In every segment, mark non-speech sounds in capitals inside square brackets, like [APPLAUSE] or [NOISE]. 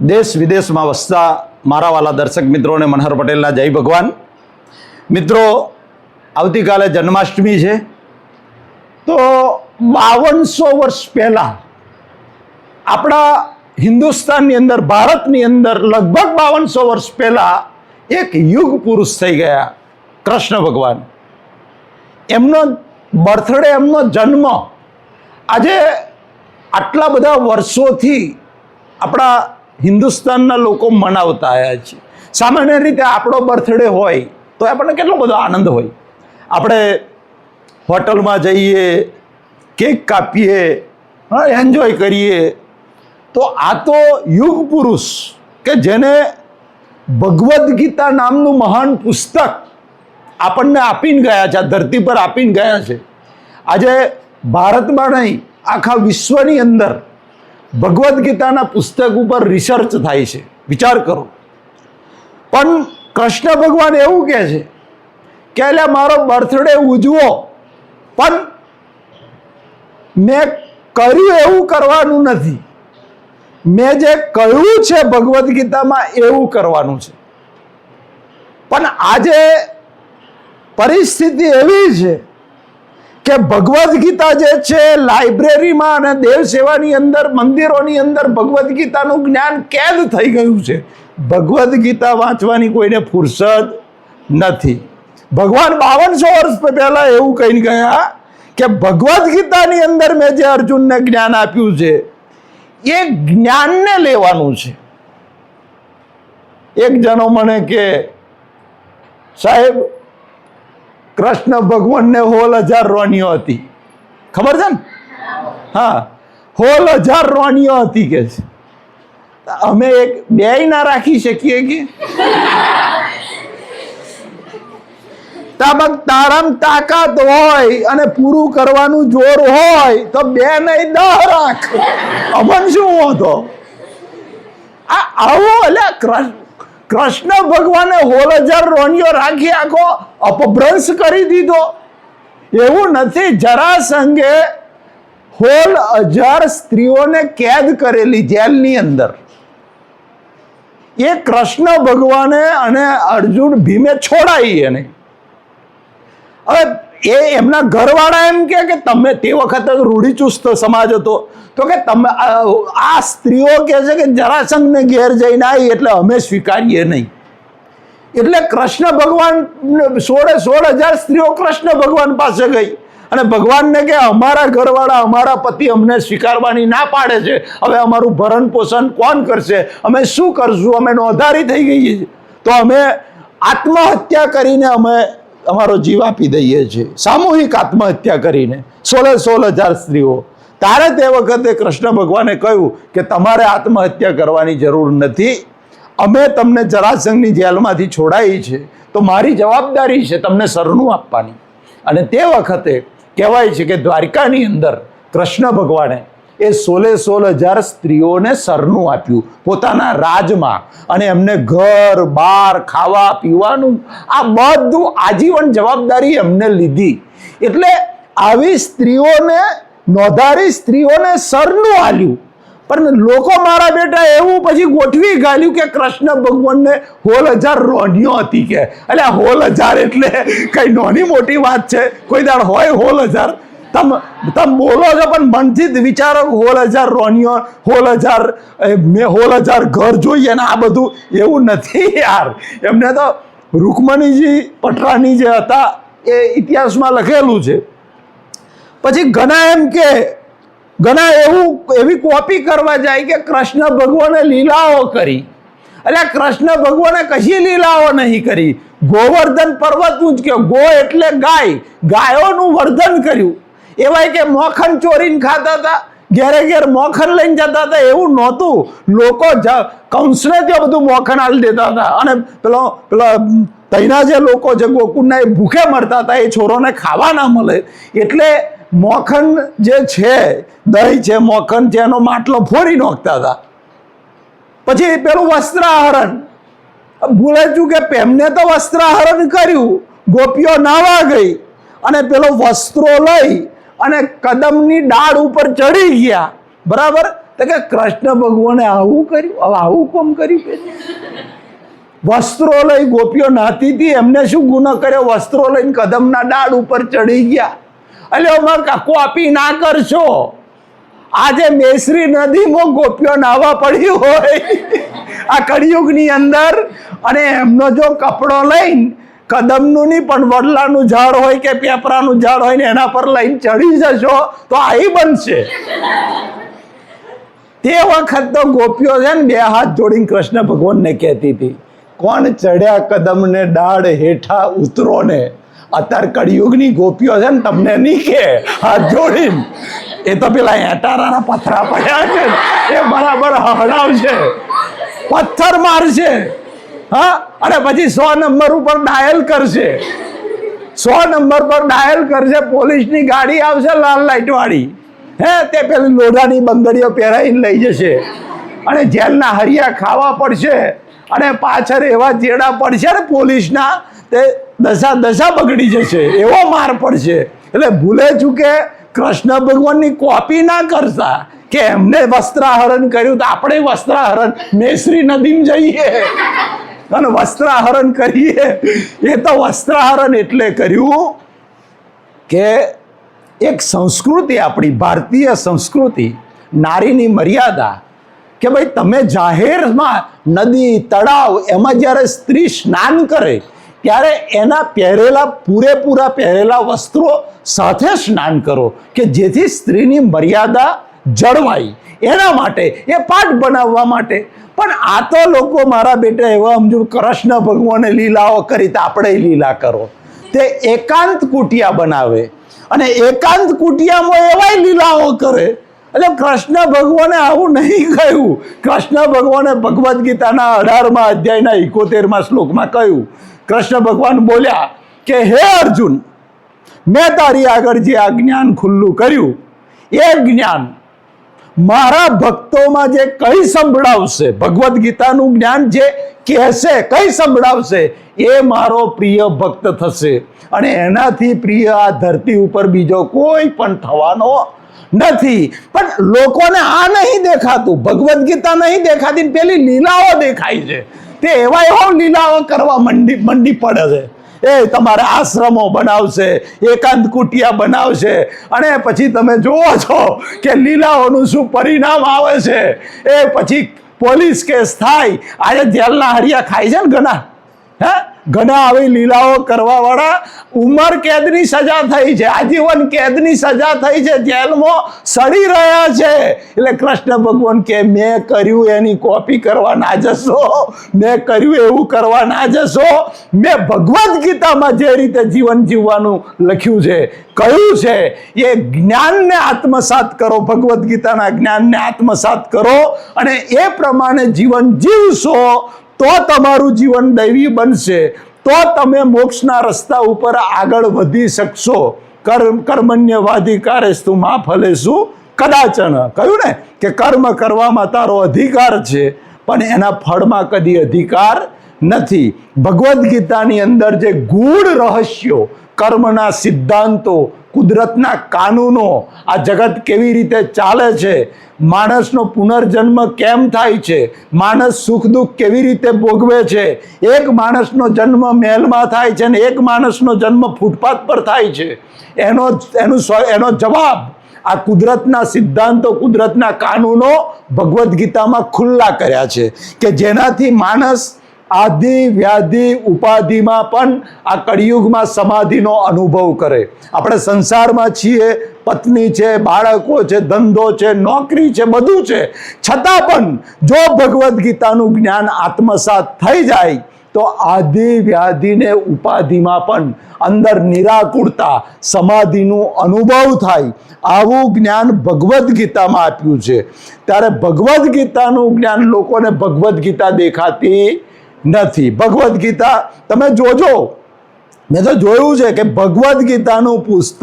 દેશ વિદેશમાં વસતા મારા વાલા દર્શક મિત્રોને મનહર પટેલના જય ભગવાન. મિત્રો, આવતીકાલે જન્માષ્ટમી છે. તો બાવનસો વર્ષ પહેલાં આપણા હિન્દુસ્તાનની અંદર, ભારતની અંદર લગભગ બાવનસો વર્ષ પહેલાં એક યુગ પુરુષ થઈ ગયા કૃષ્ણ ભગવાન. એમનો બર્થડે, એમનો જન્મ આજે આટલા બધા વર્ષોથી આપણા હિન્દુસ્તાનના લોકો મનાવતા આવ્યા છે. સામાન્ય રીતે આપણો બર્થડે હોય તો આપણને કેટલો બધો આનંદ હોય. આપણે હોટલમાં જઈએ કેક કાપીએ એન્જોય કરીએ. તો આ તો યુગ પુરુષ કે જેને ભગવદ્ ગીતા નામનું મહાન પુસ્તક આપણને આપીને ગયા છે, આ ધરતી પર આપીને ગયા છે. આજે ભારતમાં નહીં, આખા વિશ્વની અંદર ભગવદ્ ગીતાના પુસ્તક ઉપર રિસર્ચ થાય છે. વિચાર કરો. પણ કૃષ્ણ ભગવાન એવું કહે છે કે એટલે મારો બર્થડે ઉજવો. પણ મેં કર્યું એવું કરવાનું નથી. મેં જે કહ્યું છે ભગવદ્ ગીતામાં એવું કરવાનું છે. પણ આજે પરિસ્થિતિ એવી છે કે ભગવદ્ ગીતા જે છે, લાઇબ્રેરીમાં અને દેવ સેવાની અંદર, મંદિરોની અંદર ભગવદ્ ગીતાનું જ્ઞાન કેદ થઈ ગયું છે. ભગવદ્ ગીતા વાંચવાની કોઈને ફુરસદ નથી. ભગવાન બાવનસો વર્ષ પહેલાં એવું કહીને ગયા કે ભગવદ્ ગીતાની અંદર મેં જે અર્જુનને જ્ઞાન આપ્યું છે, એ જ્ઞાનને લેવાનું છે. એક જણો મને કે, સાહેબ કૃષ્ણ ભગવાનને હોલ હજાર રોનીઓ હતી. ખબર છે ને? હા, હોલ હજાર રોનીઓ હતી કે છે. અમે એક બે ના રાખી શકીએ કે? તાબક તારમ તાકાત હોય અને પૂરું કરવાનું જોર હોય તો બે નહીં, દહ રાખ. અમન શું હતો? આ આવો એટલે કૃષ્ણ કૃષ્ણ ભગવાને હોલ હજાર રોનિયો રાખી આખો અપભ્રંશ કરી દીધો. એવું નથી જરાસંઘે હોલ હજાર સ્ત્રીઓને કેદ કરેલી જેલની અંદર. એ કૃષ્ણ ભગવાને અને અર્જુન ભીમે છોડાઈ એને. હવે એ એમના ઘરવાળા એમ કે કે તમે તે વખતે રૂઢિચુસ્ત સમાજ હતો. તો કે તમે આ સ્ત્રીઓ કહે છે કે જરાસંઘને ઘેર જઈને આવી એટલે અમે સ્વીકારીએ નહીં. એટલે કૃષ્ણ ભગવાન, સોળે સોળ હજાર સ્ત્રીઓ કૃષ્ણ ભગવાન પાસે ગઈ અને ભગવાનને કે અમારા ઘરવાળા, અમારા પતિ અમને સ્વીકારવાની ના પાડે છે. હવે અમારું ભરણ પોષણ કોણ કરશે? અમે શું કરશું? અમે નોંધારી થઈ ગઈ તો અમે આત્મહત્યા કરીને અમે અમારો જીવ આપી દઈએ છીએ. સામૂહિક આત્મહત્યા કરીને સોળે સોળ હજાર સ્ત્રીઓ. તારે તે વખતે કૃષ્ણ ભગવાને કહ્યું કે તમારે આત્મહત્યા કરવાની જરૂર નથી. અમે તમને જરાસંઘની જેલમાંથી છોડાવી છે. તો મારી જવાબદારી છે તમને સરનું આપવાની. અને તે વખતે કહેવાય છે કે દ્વારકાની અંદર કૃષ્ણ ભગવાને એ સોલે સોળ હજાર સ્ત્રીઓને સરનું આપ્યું પોતાના રાજમાં. અને એમને ઘર, બાર, ખાવા, પીવાનું, આ બધું આજીવન જવાબદારી એમને લીધી. એટલે આવી સ્ત્રીઓને, નોંધારી સ્ત્રીઓને સરનું આલ્યું. પણ લોકો મારા બેટા એવું પછી ગોઠવી ગાલ્યું કે કૃષ્ણ ભગવાનને હોલ હજાર રોનિયો હતી કે. એટલે હોલ હજાર એટલે કઈ નાની મોટી વાત છે. કોઈ દાડ હોય હોલ હજાર. તમ તમે બોલો છો, પણ મનથી વિચારો હોલ હજાર રોનિયો હોલ હજાર મેં હોલ હજાર ઘર જોઈએ ને આ બધું એવું નથી યાર. એમને તો રૂકમણીજી પટરાની જે હતા, એ ઇતિહાસમાં લખેલું છે. પછી ઘણા એમ કે, ઘણા એવું, એવી કોપી કરવા જાય કે કૃષ્ણ ભગવાને લીલાઓ કરી. એટલે કૃષ્ણ ભગવાને કશી લીલાઓ નહીં કરી? ગોવર્ધન પર્વતનું જ કે ગો એટલે ગાય. ગાયોનું વર્ધન કર્યું. એવાય કે મોખન ચોરીને ખાતા હતા, ઘેરે ઘેર મોખન લઈને જતા હતા, એવું નહોતું. લોકો કંસને ત્યાં બધું મોખન આલી દેતા હતા. અને પેલો પેલો, તૈના જે લોકો જે ગોકુળના એ ભૂખે મરતા હતા, એ છોરોને ખાવા ના મળે. એટલે મોખન જે છે, દહીં છે મોખન છે, એનો માટલો ફોડી નાખતા હતા. પછી પેલું વસ્ત્રાહરણ. ભૂલે કે એમને તો વસ્ત્રાહરણ કર્યું, ગોપીઓ નાવા ગઈ. અને પેલો વસ્ત્રો લઈ અને કદમની ડાળ ઉપર ચડી ગયા. બરાબર? તો કે કૃષ્ણ ભગવાને આવું કર્યું? હવે આવું કોમ કર્યું વસ્ત્રો લઈ ગોપીઓ નાતી હતી, એમને શું ગુનો કર્યો? વસ્ત્રો લઈને કદમના ડાળ ઉપર ચડી ગયા. એટલે અમાર કોપી ના કરશો. આજે મેસરી નદીમાં ગોપીઓ નાવા પડ્યું હોય. આ કળિયુગની અંદર અને એમનો જો કપડો લઈને કદમનું નહીં, પણ વડલાનું ઝાડ હોય કે પેપરાનું ઝાડ હોય ને એના પર લઈને ચડી જશો, તો આઈ બનશે. તે વખત તો ગોપીઓ છે ને બે હાથ જોડીને કૃષ્ણ ભગવાનને કહેતી હતી, કોણ ચડ્યા કદમને ડાળ હેઠા ઉતરો ને અત્યારે કળિયુગની ગોપીઓ છે ને તમને નહીં કે હાથ જોડીને. એ તો પેલા એટારાના પથરા પડ્યા છે એ બરાબર હડાવશે પથ્થર મારશે. હા? અને પછી સો નંબર ઉપર ડાયલ કરશે. સો નંબર પર ડાયલ કરશે, પોલીસની ગાડી આવશે લાલ લાઈટ વાળી હે, તે પેલી લોઢાની બંગડીઓ પહેરાવીને લઈ જશે. અને જેલના હરિયા ખાવા પડશે. અને પાછળ એવા જેડા પડશે ને પોલીસના, તે દશા દશા બગડી જશે. એવો માર પડશે. એટલે ભૂલે ચૂકે કૃષ્ણ ભગવાનની કોપી ના કરતા કે એમને વસ્ત્રાહરણ કર્યું તો આપણે વસ્ત્રાહરણ મેસરી નદીમ જઈએ. અને વસ્ત્રાહરણ કરીએ. એ તો વસ્ત્રાહરણ એટલે કર્યું કે એક સંસ્કૃતિ આપણી, ભારતીય સંસ્કૃતિ, નારીની મર્યાદા કે ભાઈ તમે જાહેરમાં નદી, તળાવ એમાં જ્યારે સ્ત્રી સ્નાન કરે, ત્યારે એના પહેરેલા, પૂરેપૂરા પહેરેલા વસ્ત્રો સાથે સ્નાન કરો કે જેથી સ્ત્રીની મર્યાદા જળવાય. એના માટે, એ પાઠ બનાવવા માટે. પણ આ તો લોકો મારા બેટા એવા સમજુ કૃષ્ણ ભગવાને લીલાઓ કરી તો આપણે લીલા કરો. તે એકાંત કુટિયા બનાવે. અને એકાંત કુટિયામાં એવાય લીલાઓ કરે. એટલે કૃષ્ણ ભગવાને આવું નહીં કહ્યું. કૃષ્ણ ભગવાને ભગવદ્ ગીતાના અઢારમાં અધ્યાયના એકોતેરમા શ્લોકમાં કહ્યું. કૃષ્ણ ભગવાન બોલ્યા કે, હે અર્જુન, મેં તારી આગળ જે આ જ્ઞાન ખુલ્લું કર્યું, એ જ્ઞાન મારા ભક્તોમાં જે કઈ સંભળાવશે? ભગવદ્ ગીતાનું જ્ઞાન જે કહેશે, કઈ સંભળાવશે? એ મારો પ્રિય ભક્ત થશે. અને એનાથી પ્રિય આ ધરતી ઉપર બીજો કોઈ પણ થવાનો નથી. પણ લોકોને આ નહીં દેખાતું. ભગવદ્ ગીતા નહીં દેખાતી પેલી લીલાઓ દેખાય છે. તે એવા એવા લીલાઓ કરવા મંડી મંડી પડે છે. એ તમારા આશ્રમો બનાવશે, એકાંત કુટિયા બનાવશે. અને પછી તમે જુઓ છો કે લીલાઓનું શું પરિણામ આવે છે. એ પછી પોલીસ કેસ થાય. આજે જેલના હરિયા ખાય છે ને ઘણા. હે? ઘણા આવી લીલાઓ કરવા વાળા ઉંમર કેદની સજા થઈ છે, આજીવન કેદની સજા થઈ છે, જેલમાં સડી રહ્યા છે. એટલે કૃષ્ણ ભગવાન કે, મેં કર્યું એની કોપી કરવા ના જશો, મેં કર્યું એવું કરવા ના જશો. મેં ભગવદ્ ગીતામાં જે રીતે જીવન જીવવાનું લખ્યું છે, કહ્યું છે, એ જ્ઞાનને આત્મસાત કરો, ભગવદ્ ગીતાના જ્ઞાનને આત્મસાત કરો અને એ પ્રમાણે જીવન જીવશો તો તમારું જીવન દૈવી બનશે. તો તમે મોક્ષના રસ્તા ઉપર આગળ વધી શકશો. કર્મ કર્મણ્યવાધિકારે તું મા ફલે શું? કદાચન. કહ્યું ને કે કર્મ કરવામાં તારો અધિકાર છે, પણ એના ફળમાં કદી અધિકાર નથી. ભગવદ્ ગીતાની અંદર જે ગૂઢ રહસ્યો, કર્મના સિદ્ધાંતો કુદરતના કાનૂનો આ જગત કેવી રીતે ચાલે છે? માણસનો પુનર્જન્મ કેમ થાય છે? માણસ સુખ દુઃખ કેવી રીતે ભોગવે છે? એક માણસનો જન્મ મહેલમાં થાય છે અને એક માણસનો જન્મ ફૂટપાથ પર થાય છે. એનો એનું એનો જવાબ આ કુદરતના સિદ્ધાંતો, કુદરતના કાનૂનો ભગવદ્ ગીતામાં ખુલ્લા કર્યા છે કે જેનાથી માણસ આધિ વ્યાધિ, ઉપાધિમાં પણ આ કળિયુગમાં સમાધિનો અનુભવ કરે. આપણે સંસારમાં છીએ, પત્ની છે, બાળકો છે, ધંધો છે, નોકરી છે, બધું છે. છતાં પણ જો ભગવદ્ ગીતાનું જ્ઞાન આત્મસાત થઈ જાય, તો આદિ વ્યાધિને ઉપાધિમાં પણ અંદર નિરાકુરતા, સમાધિનું અનુભવ થાય. આવું જ્ઞાન ભગવદ્ ગીતામાં આપ્યું છે. ત્યારે ભગવદ્ ગીતાનું જ્ઞાન લોકોને ભગવદ્ ગીતા દેખાતી નથી. ભગવદ્ ગીતા, તમે જોજો. મેં તો જોયું છે કે ભગવદ્ ગીતાનું પુસ્તક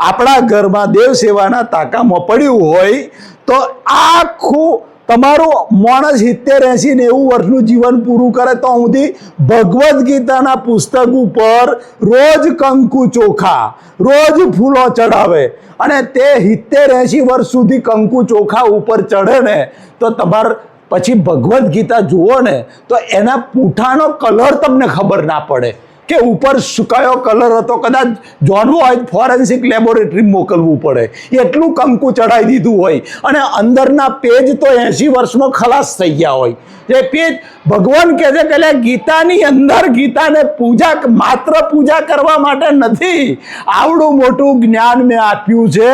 આપણા ઘરમાં દેવ સેવાના તાકામાં પડ્યું હોય તો આખું તમારું માણસ સિત્તેર એસી નેવું વર્ષનું જીવન પૂરું કરે તો સુધી ભગવદ્ ગીતાના પુસ્તક ઉપર રોજ કંકુ ચોખા, રોજ ફૂલો ચડાવે અને તે સિત્તેર એસી વર્ષ સુધી કંકુ ચોખા ઉપર ચડે ને તો તમાર પછી ભગવદ્ ગીતા જુઓ ને, તો એના પૂઠાનો કલર તમને ખબર ના પડે કે ઉપર કયો કલર હતો. કદાચ જાણવું હોય ફોરેન્સિક લેબોરેટરી મોકલવું પડે. એટલું કંકુ ચડાવી દીધું હોય. અને અંદરના પેજ તો એંશી વર્ષમાં ખલાસ થઈ ગયા હોય. એ પેજ ભગવાન કહે છે કે ગીતાની અંદર ગીતાને પૂજા માત્ર પૂજા કરવા માટે નથી. આવડું મોટું જ્ઞાન મેં આપ્યું છે.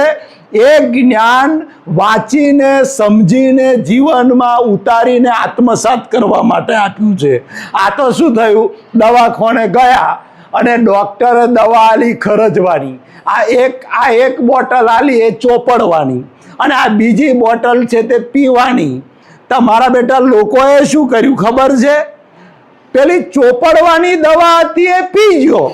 એ જ્ઞાન વાંચીને, સમજીને, જીવનમાં ઉતારીને આત્મસાત કરવા માટે આપ્યું છે. આ તો શું થયું? દવાખાને ગયા અને ડૉક્ટરે દવા આલી ખરજવાની. આ એક આ એક બોટલ આલી એ ચોપડવાની. અને આ બીજી બોટલ છે તે પીવાની. તમારા બેટા લોકોએ શું કર્યું ખબર છે? પેલી ચોપડવાની દવા હતી એ પીજો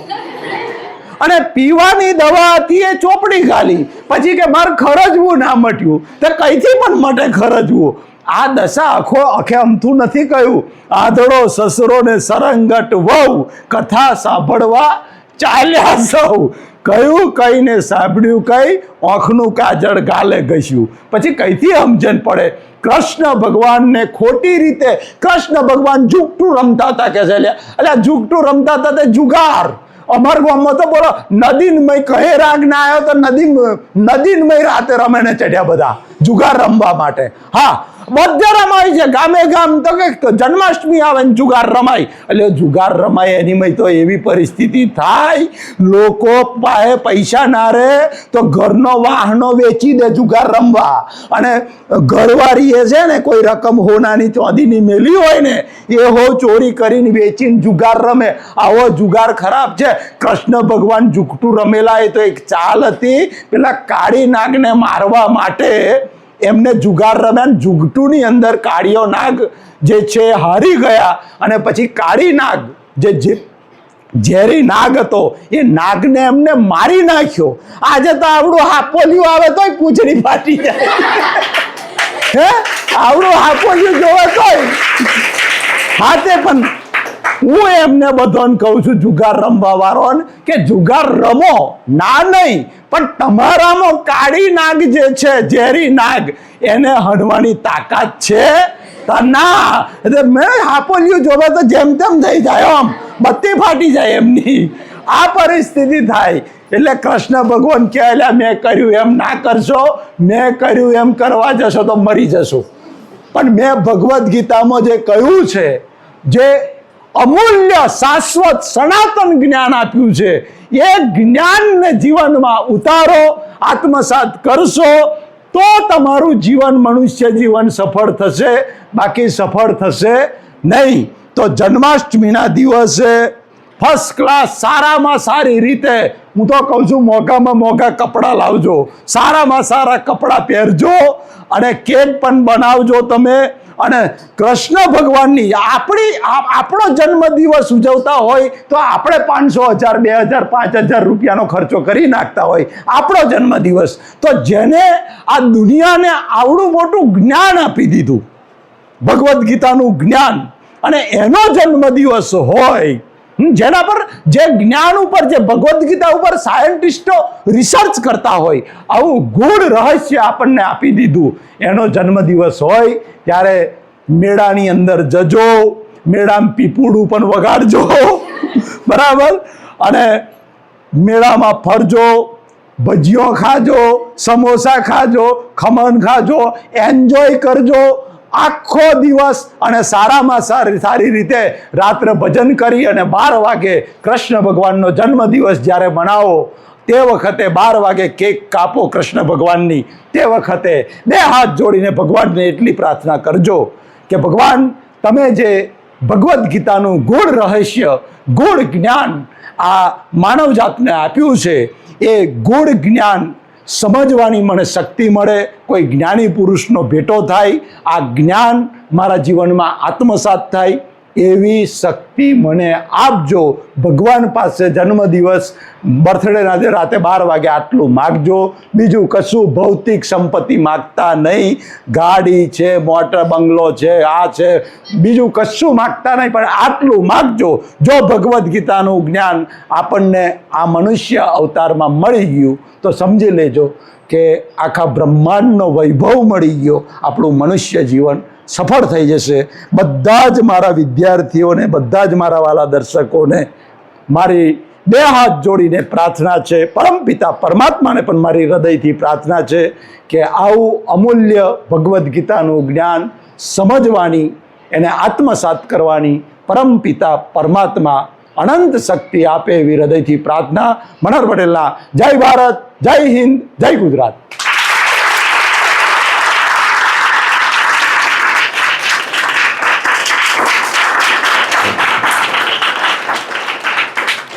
અને પીવાની દવા હતી એ ચોપડી ખાલી. પછી કે મારે ખરજવું ના મટ્યું. તો કઈથી પણ મટે ખરજવું. આ દશા આખો આખે અમથું નથી કહ્યું. આધડો સસરો ને સરંગટ વહુ, કથા સાંભળવા ચાલ્યા સૌ. કયું કઈને સાંભળ્યું કઈ ઓખનું કાજળ ગાલે ઘસ્યું. પછી કઈથી સમજણ પડે? કૃષ્ણ ભગવાનને ખોટી રીતે, કૃષ્ણ ભગવાન જુગટું રમતા હતા કે છે એટલે એટલે જુગટું રમતા હતા તે જુગાર. અમાર ગામમાં તો બોલો, નદીનમય કહે રાગ ના આવ્યો તો નદી, નદીનમય રાતે રમેને ચડ્યા બધા, જુગાર રમવા માટે. હા બધે રમાય છે, ગામે ગામ તો કે જન્માષ્ટમી આવે ને જુગાર રમાય. એટલે જુગાર રમાય એની મય તો એવી પરિસ્થિતિ થાય, લોકો પાસે પૈસા ના રહે તો ઘરનો વાહનો વેચી દે જુગાર રમવા. અને ઘરવાળી એ છે ને કોઈ રકમ હોનાની ચોદીની મેલી હોય ને, એ હો ચોરી કરીને વેચીને જુગાર રમે. આવો જુગાર ખરાબ છે કૃષ્ણ ભગવાન ઝૂકટું રમેલા એ તો એક ચાલ હતી. પેલા કાળી નાગને મારવા માટે એમને જુગાર રમ્યા જુગટુની અંદર કાળીઓ નાગ જે છે હારી ગયા અને પછી કાળી નાગ જે ઝેરી નાગ હતો એ નાગને એમને મારી નાખ્યો. આજે તો આવડું હાપોલિયું આવે તોય પૂંછડી ફાટી જાય. હે? આવડું હાપોલિયું જોવે તોય. હા તે પણ હું એમને બધાને કહું છું જુગાર રમવા વાળોને કે જુગાર રમો. ના નહીં પણ તમારામાં કાળી નાગ જે છે ઝેરી નાગ એને હણવાની તાકાત છે ના. એટલે મેં હાપોલિયું જોવે તો જેમ તેમ થઈ જાય આમ બત્તી ફાટી જાય એમની. આ પરિસ્થિતિ થાય. એટલે કૃષ્ણ ભગવાન કહે "અલ્યા, મેં કર્યું એમ ના કરશો મેં કર્યું એમ કરવા જશો તો મરી જશો. પણ મેં ભગવદ્ ગીતામાં જે કહ્યું છે જે અમૂલ્ય શાશ્વત સનાતન જ્ઞાન આપ્યું છે. એ જ્ઞાનને જીવનમાં ઉતારો, આત્મસાત કરશો, તો તમારું જીવન મનુષ્ય જીવન સફળ થશે, બાકી સફળ થશે નહીં. તો જન્માષ્ટમીના દિવસે ફર્સ્ટ ક્લાસ સારામાં સારી રીતે, હું તો કહું છું, મોંઘામાં મોંઘા કપડાં લાવજો, સારામાં સારા કપડાં પહેરજો અને કેક પણ બનાવજો તમે. અને કૃષ્ણ ભગવાનની આપણી આપણો જન્મદિવસ ઉજવતા હોય તો આપણે પાંચસો હજાર, બે હજાર, પાંચ હજાર રૂપિયાનો ખર્ચો કરી નાખતા હોય. આપણો જન્મદિવસ. તો જેને આ દુનિયાને આવડું મોટું જ્ઞાન આપી દીધું, ભગવદ્ ગીતાનું જ્ઞાન, અને એનો જન્મદિવસ હોય જેના પર જે જ્ઞાન ઉપર, જે ભગવદ્ ગીતા ઉપર સાયન્ટિસ્ટો રિસર્ચ કરતા હોય, આવું ગૂઢ રહસ્ય આપણને આપી દીધું. એનો જન્મદિવસ હોય, ત્યારે મેળાની અંદર જજો, મેળામાં પીપુડું પણ વગાડજો. [LAUGHS] બરાબર? અને મેળામાં ફરજો, ભજીયો ખાજો, સમોસા ખાજો, ખમણ ખાજો એન્જોય કરજો. આખો દિવસ અને સારામાં સારી સારી રીતે રાત્રે ભજન કરી અને બાર વાગે કૃષ્ણ ભગવાનનો જન્મદિવસ જ્યારે મનાવો, તે વખતે બાર વાગે કેક કાપો કૃષ્ણ ભગવાનની. તે વખતે બે હાથ જોડીને ભગવાનને એટલી પ્રાર્થના કરજો કે ભગવાન, તમે જે ભગવદ્ ગીતાનું ગૂઢ રહસ્ય, ગૂઢ જ્ઞાન આ માનવ જાતને આપ્યું છે, એ ગૂઢ જ્ઞાન સમજવાની મને શક્તિ મળે, કોઈ જ્ઞાની પુરુષનો ભેટો થાય, આ જ્ઞાન મારા જીવનમાં આત્મસાત થાય. એવી શક્તિ મને આપજો ભગવાન પાસે જન્મદિવસ બર્થડેના રાતે બાર વાગે આટલું માગજો. બીજું કશું ભૌતિક સંપત્તિ માગતા નહીં. ગાડી છે, મોટર બંગલો છે, આ છે. બીજું કશું માગતા નહીં, પણ આટલું માગજો. જો ભગવદ્ ગીતાનું જ્ઞાન આપણને આ મનુષ્ય અવતારમાં મળી ગયું, તો સમજી લેજો કે આખા બ્રહ્માંડનો વૈભવ મળી ગયો આપણું મનુષ્ય જીવન. સફળ થઈ જશે. બધા જ મારા વિદ્યાર્થીઓને, બધા જ મારા વાલા દર્શકોને મારી બે હાથ જોડીને પ્રાર્થના છે. પરમપિતા પરમાત્માને પણ મારી હૃદયથી પ્રાર્થના છે કે આવું અમૂલ્ય ભગવદ્ ગીતાનું જ્ઞાન સમજવાની, એને આત્મસાત કરવાની પરમપિતા પરમાત્મા અનંત શક્તિ આપે એવી હૃદયથી પ્રાર્થના. મનોહર પટેલના જય ભારત, જય હિન્દ, જય ગુજરાત.